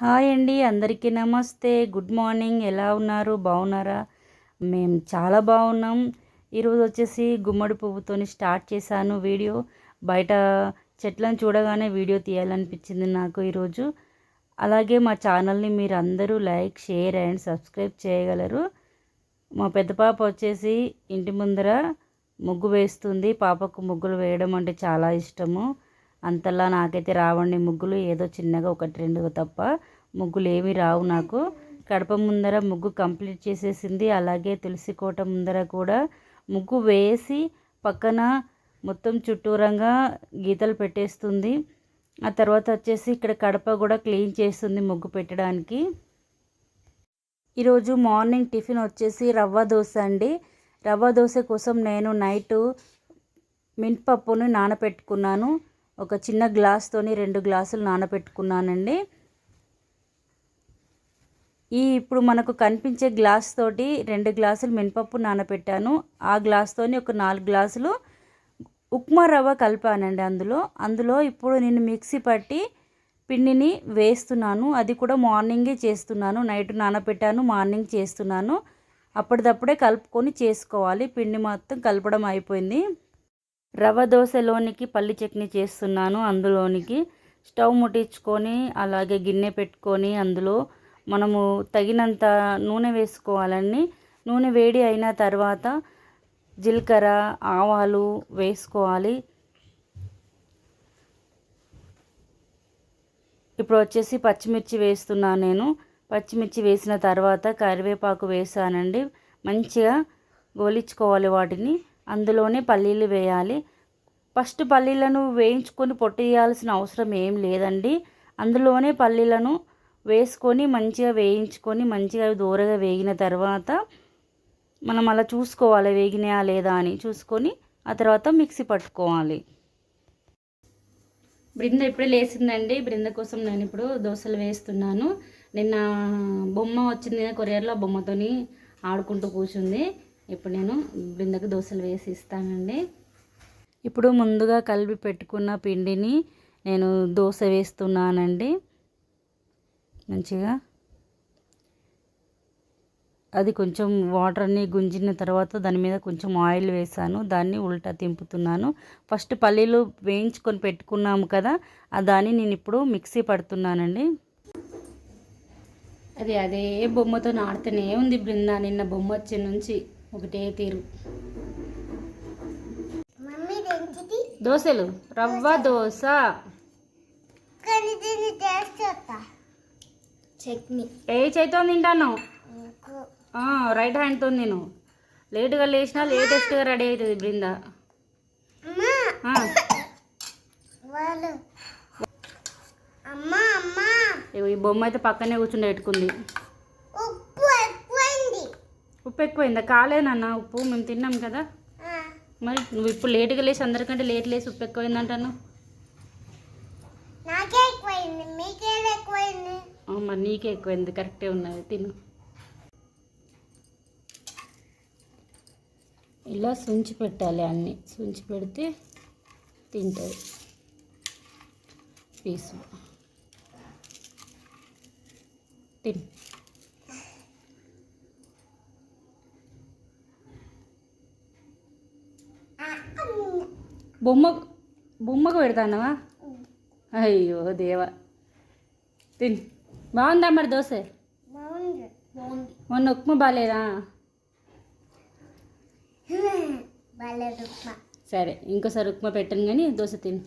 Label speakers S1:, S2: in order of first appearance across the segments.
S1: Hi అండి అందరికీ నమస్తే. Good morning. ఎలా ఉన్నారు? బాగున్నారా? మేము చాలా బాగున్నాం. ఈరోజు వచ్చేసి గుమ్మడి పువ్వుతోని స్టార్ట్ చేశాను వీడియో. బయట చెట్లను చూడగానే వీడియో తీయాలనిపించింది నాకు ఈరోజు. అలాగే మా ఛానల్ని మీరు అందరూ లైక్ షేర్ అండ్ సబ్స్క్రైబ్ చేయగలరు. మా పెద్ద పాప వచ్చేసి ఇంటి ముందర ముగ్గు వేస్తుంది. పాపకు ముగ్గులు వేయడం అంటే చాలా ఇష్టము. అంతలా నాకైతే రావండి. ముగ్గులు ఏదో చిన్నగా ఒకటి రెండు తప్ప ముగ్గులు ఏమీ రావు నాకు. కడప ముందర ముగ్గు కంప్లీట్ చేసేసింది. అలాగే తులసి కోట ముందర కూడా ముగ్గు వేసి పక్కన మొత్తం చుట్టూరంగా గీతలు పెట్టేస్తుంది. ఆ తర్వాత వచ్చేసి ఇక్కడ కడప కూడా క్లీన్ చేస్తుంది ముగ్గు పెట్టడానికి. ఈరోజు మార్నింగ్ టిఫిన్ వచ్చేసి రవ్వ దోశ అండి. రవ్వ దోశ కోసం నేను నైట్ మినపప్పుని నానబెట్టుకున్నాను ఒక చిన్న గ్లాస్తోని రెండు గ్లాసులు నానబెట్టుకున్నానండి. ఈ ఇప్పుడు మనకు కనిపించే గ్లాస్ తోటి రెండు గ్లాసులు మినపప్పు నానబెట్టాను. ఆ గ్లాస్తోని ఒక నాలుగు గ్లాసులు ఉప్మా రవ్వ కలిపానండి అందులో. అందులో ఇప్పుడు నేను మిక్సీ పట్టి పిండిని వేస్తున్నాను. అది కూడా మార్నింగే చేస్తున్నాను. నైట్ నానబెట్టాను మార్నింగ్ చేస్తున్నాను. అప్పటిదప్పుడే కలుపుకొని చేసుకోవాలి. పిండి మొత్తం కలపడం అయిపోయింది. రవ్వ దోశలోనికి పల్లి చట్నీ చేస్తున్నాను అందులోనికి. స్టవ్ ముట్టించుకొని అలాగే గిన్నె పెట్టుకొని అందులో మనము తగినంత నూనె వేసుకోవాలండి. నూనె వేడి అయిన తర్వాత జీలకర్ర ఆవాలు వేసుకోవాలి. ఇప్పుడు వచ్చేసి పచ్చిమిర్చి వేస్తున్నాను నేను. పచ్చిమిర్చి వేసిన తర్వాత కరివేపాకు వేసానండి. మంచిగా గోలించుకోవాలి వాటిని. అందులోనే పల్లీలు వేయాలి. ఫస్ట్ పల్లీలను వేయించుకొని పొట్టేయాల్సిన అవసరం ఏం లేదండి. అందులోనే పల్లీలను వేసుకొని మంచిగా వేయించుకొని మంచిగా దూరగా వేగిన తర్వాత మనం అలా చూసుకోవాలి వేగినాయా లేదా అని చూసుకొని ఆ తర్వాత మిక్సీ పట్టుకోవాలి. బృంద ఇప్పుడే లేచిందండి. బృంద కోసం నేను ఇప్పుడు దోశలు వేస్తున్నాను. నిన్న బొమ్మ వచ్చింది కొరియర్లో బొమ్మతోని ఆడుకుంటూ కూర్చుంది. ఇప్పుడు నేను బృందకు దోశలు వేసి ఇస్తానండి. ఇప్పుడు ముందుగా కలిపి పెట్టుకున్న పిండిని నేను దోశ వేస్తున్నానండి. మంచిగా. అది కొంచెం వాటర్ని గుంజిన తర్వాత దాని మీద కొంచెం ఆయిల్ వేసాను. దాన్ని ఉల్టా తింపుతున్నాను. ఫస్ట్ పల్లీలు వేయించుకొని పెట్టుకున్నాము కదా ఆ దాన్ని నేను ఇప్పుడు మిక్సీ పడుతున్నానండి. అది అదే బొమ్మతో ఆడుతూనే ఉంది బృందా నిన్న బొమ్మ వచ్చే నుంచి. ఒకటే తీరు. దోశలు. రవ్వ దోశ.
S2: చట్నీ.
S1: ఏ చేతితో తింటాను? రైట్ హ్యాండ్తో నేను లేటుగా లేచినా లేటెస్ట్గా రెడీ అవుతుంది బృందా. ఈ బొమ్మ అయితే పక్కనే కూర్చుని పెట్టుకుంది.
S2: ఉప్పు ఎక్కువైందా
S1: కాలేనన్న ఉప్పు మేము తిన్నాం కదా. మరి నువ్వు ఇప్పుడు లేటుగా లేచి అందరికంటే లేట్ లేచి ఉప్పు ఎక్కువైందంటాను మరి నీకే ఎక్కువైంది కరెక్టే ఉన్నది తిను. ఇలా సుంచి పెట్టాలి అన్నీ. సుంచి పెడితే తింటుంది. పీసు. తిను
S2: ఆ, అమ్మ.
S1: బొమ్మ బొమ్మకు పెడతానవా? అయ్యో దేవా. తిన్ బాగుందా మరి దోశ? మొన్న ఉప్మా బాగాలేదా సరే ఇంకోసారి ఉప్మా పెట్టను కానీ దోశ తిను.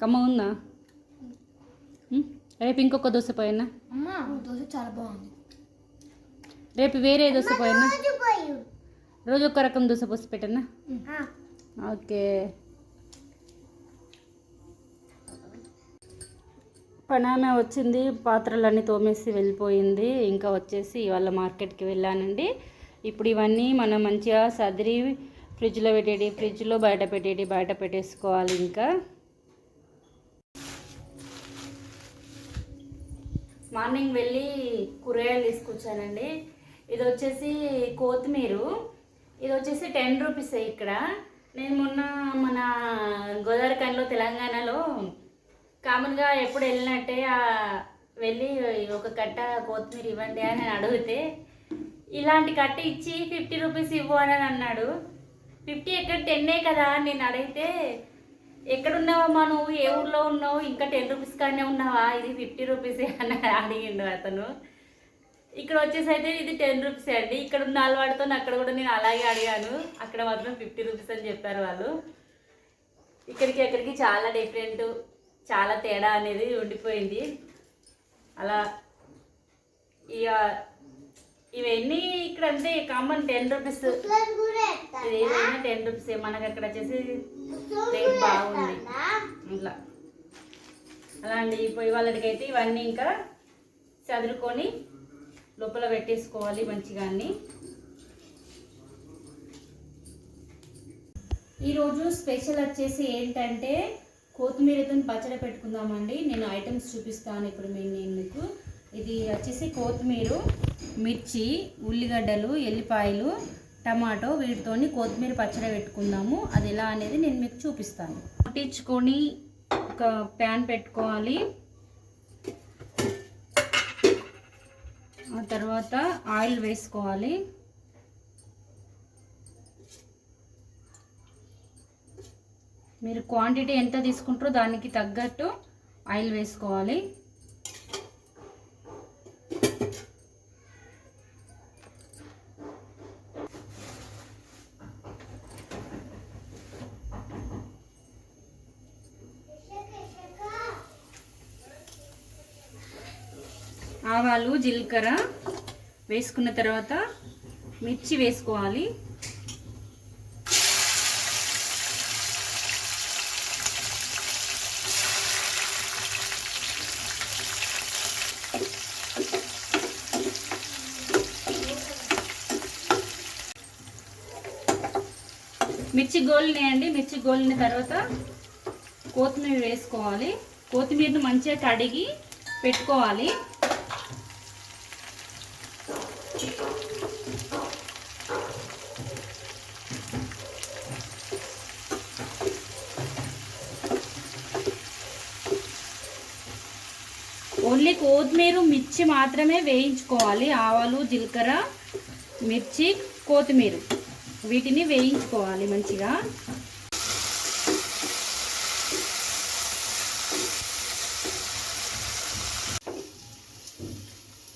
S1: కమ్మ ఉందా? రేపు ఇంకొక దోశ పోయినా?
S2: అమ్మా దోశ చాలా బాగుంది.
S1: రేపు వేరే దోశ పోయినా
S2: రోజు
S1: ఒక రకం దోశ పోసి పెట్టనా? ఓకే. పనామె వచ్చింది పాత్రలన్నీ తోమేసి వెళ్ళిపోయింది. ఇంకా వచ్చేసి ఇవాళ మార్కెట్కి వెళ్ళానండి. ఇప్పుడు ఇవన్నీ మనం మంచిగా సదిరి ఫ్రిడ్జ్లో పెట్టేటి ఫ్రిడ్జ్లో బయట పెట్టేటి బయట పెట్టేసుకోవాలి ఇంకా. మార్నింగ్ వెళ్ళి కూరగాయలు తీసుకొచ్చానండి. ఇది వచ్చేసి కొత్తిమీర. ఇది వచ్చేసి టెన్ రూపీస్ ఇక్కడ. నేను మొన్న మన గోదావరిఖండ్లో తెలంగాణలో కామన్గా ఎప్పుడు వెళ్ళినట్టే వెళ్ళి ఒక కట్ట కొత్తిమీర ఇవ్వండి అని అడిగితే ఇలాంటి కట్ట ఇచ్చి ఫిఫ్టీ రూపీస్ ఇవ్వు అని అన్నాడు. ఫిఫ్టీ ఎక్కడ? టెన్నే కదా నేను అడిగితే ఎక్కడున్నావమ్మా నువ్వు? ఏ ఊర్లో ఉన్నావు? ఇంకా టెన్ రూపీస్ కానే ఉన్నావా? ఇది ఫిఫ్టీ రూపీసే అని అడిగిండు అతను. ఇక్కడ వచ్చేసి అయితే ఇది టెన్ రూపీస్ అండి. ఇక్కడ ఉన్న అలవాటుతో అక్కడ కూడా నేను అలాగే అడిగాను. అక్కడ మాత్రం ఫిఫ్టీ రూపీస్ అని చెప్పారు వాళ్ళు. ఇక్కడికి ఎక్కడికి చాలా డిఫరెంట్ చాలా తేడా అనేది ఉండిపోయింది. అలా ఇక ఇవన్నీ ఇక్కడ అంటే కామన్ టెన్ రూపీస్ ఏదైనా టెన్ రూపీస్ మనకు అక్కడ వచ్చేసి రేట్ బాగుంది. ఇట్లా. అలా అండి. పోయి వాళ్ళకి అయితే ఇవన్నీ ఇంకా చదువుకొని లోపల పెట్టేసుకోవాలి మంచిగా అన్ని. ఈరోజు స్పెషల్ వచ్చేసి ఏంటంటే కొత్తిమీరతో పచ్చడి పెట్టుకుందామండి. నేను ఐటమ్స్ చూపిస్తాను ఇప్పుడు మేము నేను మీకు. ఇది వచ్చేసి కొత్తిమీర మిర్చి ఉల్లిగడ్డలు ఎల్లిపాయలు టమాటో వీటితోని కొత్తిమీర పచ్చడి పెట్టుకుందాము. అది ఎలా అనేది నేను మీకు చూపిస్తాను. పట్టించుకొని ఒక ప్యాన్ పెట్టుకోవాలి. తర్వాత ఆయిల్ వేసుకోవాలి. మీరు క్వాంటిటీ ఎంత తీసుకుంటారో దానికి తగ్గట్టు ఆయిల్ వేసుకోవాలి. ఆవాలు జీలకర్ర వేసుకున్న తర్వాత మిర్చి వేసుకోవాలి. మిర్చి గోలినాయండి. మిర్చి గోలిన తర్వాత కొత్తిమీర వేసుకోవాలి. కొత్తిమీరను మంచిగా కడిగి పెట్టుకోవాలి. ఓన్లీ కొత్తిమీర మిర్చి మాత్రమే వేయించుకోవాలి. ఆవాలు జీలకర్ర మిర్చి కొత్తిమీర. వీటిని వేయించుకోవాలి మంచిగా.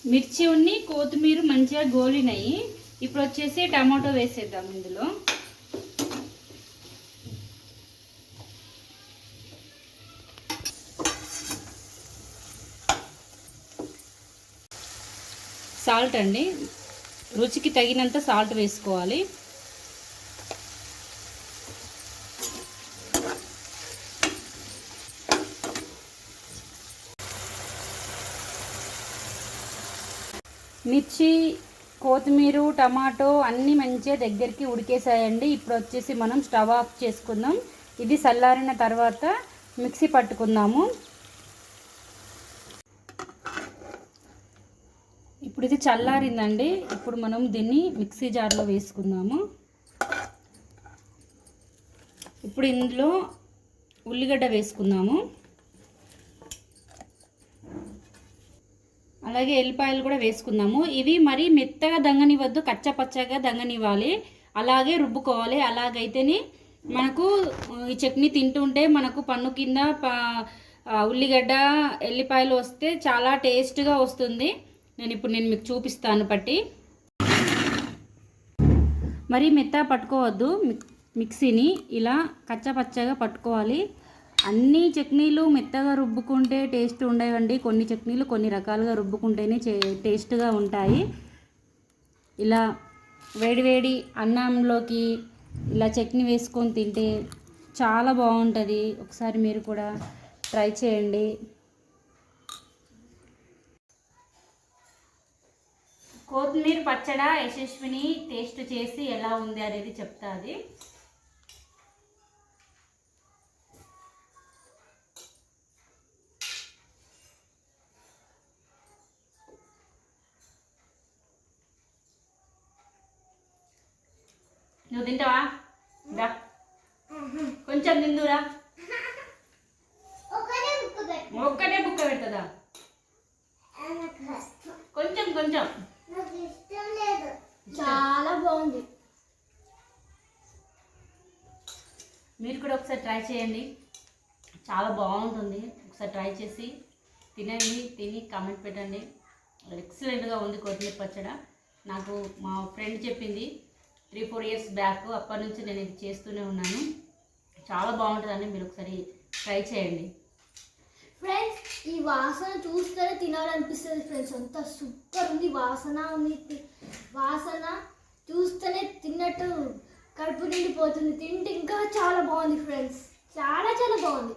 S1: మిర్చి ఉన్ని కొత్తిమీర మంచిగా గోలినాయి. ఇప్పుడు వచ్చేసి టమాటో వేసేద్దాం ఇందులో. సాల్ట్ అండి. రుచికి తగినంత సాల్ట్ వేసుకోవాలి. మిర్చి కొత్తిమీర టమాటో అన్నీ మంచిగా దగ్గరికి ఉడికేసాయండి. ఇప్పుడు వచ్చేసి మనం స్టవ్ ఆఫ్ చేసుకుందాం. ఇది చల్లారిన తర్వాత మిక్సీ పట్టుకుందాము. ఇప్పుడు ఇది చల్లారిందండి. ఇప్పుడు మనం దీన్ని మిక్సీ జార్లో వేసుకుందాము. ఇప్పుడు ఇందులో ఉల్లిగడ్డ వేసుకుందాము. అలాగే ఎల్లిపాయలు కూడా వేసుకుందాము. ఇవి మరి మెత్తగా దంగనివ్వద్దు కచ్చపచ్చగా దంగనివ్వాలి. అలాగే రుబ్బుకోవాలి. అలాగైతేనే మనకు ఈ చట్నీ తింటుంటే మనకు పన్ను కింద ఉల్లిగడ్డ ఎల్లిపాయలు వస్తే చాలా టేస్ట్గా వస్తుంది. నేను ఇప్పుడు నేను మీకు చూపిస్తాను పట్టి. మరీ మెత్తగా పట్టుకోవద్దు మిక్- మిక్సీని ఇలా కచ్చపచ్చగా పట్టుకోవాలి. అన్ని చట్నీలు మెత్తగా రుబ్బుకుంటే టేస్ట్ ఉండవండి. కొన్ని చట్నీలు కొన్ని రకాలుగా రుబ్బుకుంటేనే టేస్ట్గా ఉంటాయి. ఇలా వేడివేడి అన్నంలోకి ఇలా చట్నీ వేసుకొని తింటే చాలా బాగుంటుంది. ఒకసారి మీరు కూడా ట్రై చేయండి. కొత్తిమీర పచ్చడ యశస్విని టేస్ట్ చేసి ఎలా ఉంది అనేది చెప్తా అది నువ్వు తింటావా? దా. కొంచెం తిందురా. ఒక్కటే బుక్క పెడుతుందా? కొంచెం కొంచెం.
S2: చాలా బాగుంది.
S1: మీరు కూడా ఒకసారి ట్రై చేయండి. చాలా బాగుంటుంది. ఒకసారి ట్రై చేసి తినండి తిని కామెంట్ పెట్టండి. ఎక్సలెంట్గా ఉంది కొత్తిమీర పచ్చడ. నాకు మా ఫ్రెండ్ చెప్పింది త్రీ ఫోర్ ఇయర్స్ బ్యాక్ అప్పటి నుంచి నేను ఇది చేస్తూనే ఉన్నాను. చాలా బాగుంటుందండి. మీరు ఒకసారి ట్రై చేయండి.
S2: ఫ్రెండ్స్ ఈ వాసన చూస్తేనే తినాలనిపిస్తుంది ఫ్రెండ్స్ అంత సూపర్ ఉంది వాసన ఉంది వాసన చూస్తేనే తిన్నట్టు కడుపు నిండిపోతుంది. తింటే ఇంకా చాలా బాగుంది ఫ్రెండ్స్ చాలా చాలా బాగుంది.